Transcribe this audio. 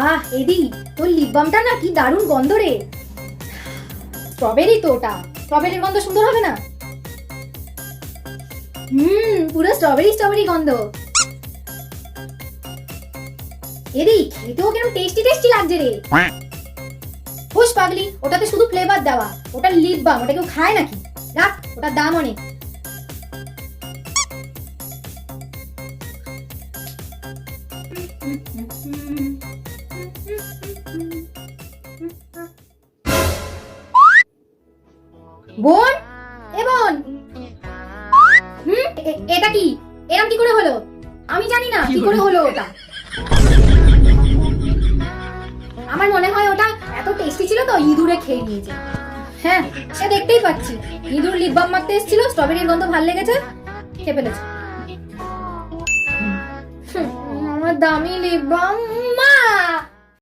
আহ, এদি, তোর লিপ বামটা না কি দারুণ গন্ধ রে। স্ট্রবেরি তো ওটা, স্ট্রবেরির গন্ধ সুন্দর হবে না? হুম, পুরো স্ট্রবেরি স্ট্রবেরি গন্ধ। এদি, খেতেও কেমন টেস্টি টেস্টি লাগছে রে। হোস পাগলি, ওটাতে শুধু ফ্লেভার দেওয়া, ওটা লিপ বাম ওটা কেউ খায় নাকি? রাখ ওটার দাম অনেক। বোন? এ বোন। হুম? এটা কি? এরম কি করে হলো? আমি জানি না কি করে হলো ওটা? আমার মনে হয় ওটা এত টেস্টি ছিল তো ইঁদুরে খেয়ে নিয়েছে। হ্যাঁ সে দেখতেই পাচ্ছি। ইঁদুর লিপ বাম মারতে এসেছিল স্ট্রবেরির গন্ধ ভালো লেগেছে খেয়ে ফেলেছে। আমার দামি লিপ বাম